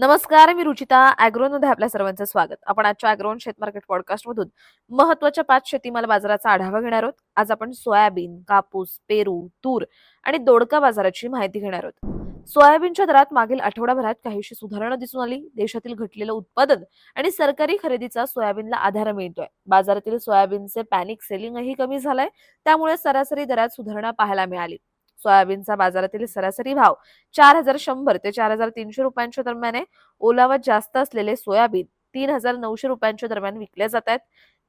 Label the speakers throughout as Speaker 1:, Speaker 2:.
Speaker 1: नमस्कार मी रुचिता अॅग्रोनमध्ये आपल्या सर्वांचं स्वागत. आपण आजच्या अॅग्रोन शेत मार्केट पॉडकास्ट मधून महत्त्वाच्या पाच शेतीमाल बाजाराचा आढावा घेणार आहोत. आज आपण सोयाबीन कापूस पेरू तूर आणि दोडका बाजाराची माहिती घेणार आहोत. सोयाबीनच्या दरात मागील आठवडाभरात काहीशी सुधारणा दिसून आली. देशातील घटलेलं उत्पादन आणि सरकारी खरेदीचा सोयाबीनला आधार मिळतोय. बाजारातील सोयाबीनचे पॅनिक सेलिंगही कमी झालंय. त्यामुळे सरासरी दरात सुधारणा पाहायला मिळाली. सोयाबीनचा बाजारातील सरासरी भाव चार हजार शंभर ते चार हजार तीनशे रुपयांच्या दरम्यान आहे. ओलावा जास्त असलेले सोयाबीन तीन हजार नऊशे रुपयांच्या दरम्यान विकले जात आहेत.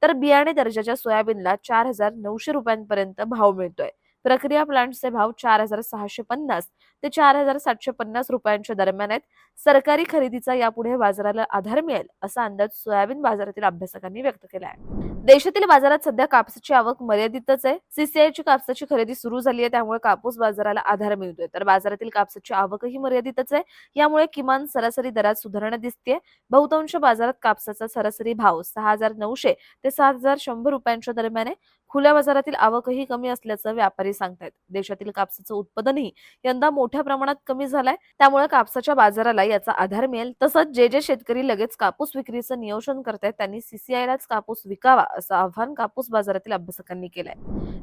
Speaker 1: तर बियाणे दर्जाच्या सोयाबीनला चार हजार नऊशे रुपयांपर्यंत भाव मिळतोय. प्रक्रिया प्लांटचे भाव चार हजार सहाशे पन्नास ते चार हजार सातशे पन्नास रुपयांच्या दरम्यान आहेत. सरकारी खरेदीचा यापुढे बाजाराला आधार मिळेल असा अंदाज सोयाबीन बाजारातील अभ्यासकांनी व्यक्त केला आहे. देशातील बाजारात सध्या कापसाची आवक मर्यादितच आहे. सीसीआयची कापसाची खरेदी सुरू झाली आहे त्यामुळे कापूस बाजाराला आधार मिळतोय. तर बाजारातील कापसाची आवकही मर्यादितच आहे. यामुळे किमान सरासरी दरात सुधारणा दिसते बहुतांश बाजारात कापसाचा सरासरी भाव सहा हजार नऊशे ते सात हजार शंभर रुपयांच्या दरम्यान आहे. खुल्या बाजारातील आवकही कमी असल्याचं व्यापारी सांगतायत. देशातील कापसाचं उत्पादनही यंदा मोठ्या प्रमाणात कमी झालंय. त्यामुळे कापसाच्या बाजाराला याचा आधार मिळेल. तसंच जे जे शेतकरी लगेच कापूस विक्रीचं नियोजन करतायत त्यांनी सीसीआयलाच कापूस विकावा असं आव्हान कापूस बाजारातील अभ्यासकांनी केलंय.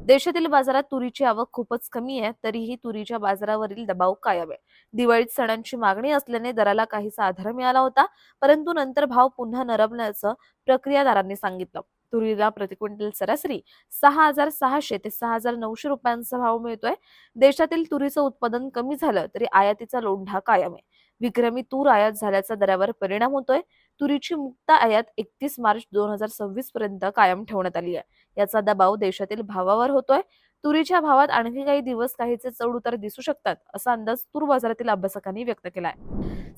Speaker 1: देशातील बाजारात तुरीची आवक खूपच कमी आहे तरीही तुरीच्या बाजारावरील दबाव कायम आहे. दिवाळीत सणांची मागणी असल्याने दराला काहीसा आधार मिळाला होता परंतु नंतर भाव पुन्हा नरमल्याचं प्रक्रियादारांनी सांगितलं. तुरीला प्रतिक्विंटल सरासरी सहा हजार सहाशे ते सहा हजार नऊशे रुपयांचा भाव मिळतोय. देशातील तुरीचं उत्पादन कमी झालं तरी आयातीचा लोंढा कायम आहे. विक्रमी तूर आयात झाल्याचा दरावर परिणाम होतोय. तुरीची मुक्त आयात एकतीस मार्च दोन हजार सव्वीस पर्यंत कायम ठेवण्यात आली आहे. याचा दबाव देशातील भावावर होतोय. तुरीच्या भावात आणखी काही दिवस काहीचे चढ उतार दिसू शकतात असा अंदाज तूर बाजारातील अभ्यासकांनी व्यक्त केलाय.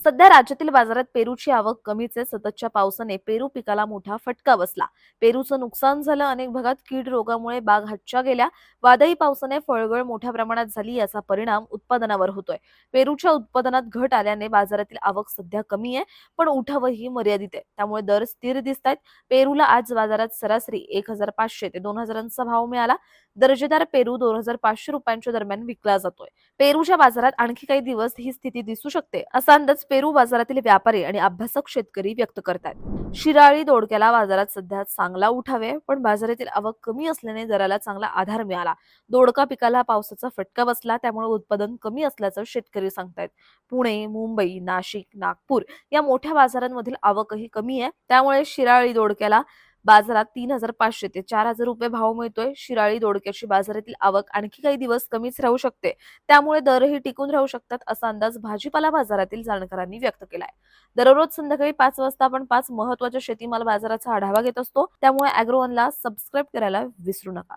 Speaker 1: सध्या राज्यातील बाजारात पेरूची आवक कमीच आहे सततच्या पावसाने पेरू पिकाला मोठा फटका बसला. पेरूचं नुकसान झालं अनेक भागात कीड रोगामुळे बाग हच्च्या गेल्या. वादळी पावसाने फळगळ मोठ्या प्रमाणात झाली याचा परिणाम उत्पादनावर होतोय. पेरूच्या उत्पादनात घट आल्याने बाजारातील आवक सध्या कमी आहे पण उठावही मर्यादित आहे. त्यामुळे दर स्थिर दिसत आहेत पेरूला आज बाजारात सरासरी एक हजार पाचशे ते दोन हजारांचा भाव मिळाला. दर्जेदार पेरू दोन हजार पाचशे रुपयांच्या दरम्यान विकला जातोय. पेरूच्या बाजारात आणखी काही दिवस ही स्थिती दिसू शकते असा अंदाज पेरू बाजारातील व्यापारी आणि अभ्यासक शेतकरी व्यक्त करतात शिराळी दोडक्याला बाजारात सध्या चांगला उठावे पण बाजारातील आवक कमी असल्याने दराला चांगला आधार मिळाला. दोडका पिकाला पावसाचा फटका बसला त्यामुळे उत्पादन कमी असल्याचं शेतकरी सांगतायत. पुणे मुंबई नाशिक नागपूर या मोठ्या बाजारांमधील आवकही कमी आहे त्यामुळे शिराळी दोडक्याला बाजारात तीन हजार पाचशे ते चार हजार रुपये भाव मिळतोय. शिराळी दोडक्याची बाजारातील आवक आणखी काही दिवस कमीच राहू शकते. त्यामुळे दरही टिकून राहू शकतात असा अंदाज भाजीपाला बाजारातील जाणकारांनी व्यक्त केलाय. दररोज संध्याकाळी पाच वाजता आपण पाच महत्त्वाच्या शेतीमाल बाजाराचा आढावा घेत असतो. त्यामुळे अॅग्रोवनला सबस्क्राईब करायला विसरू नका.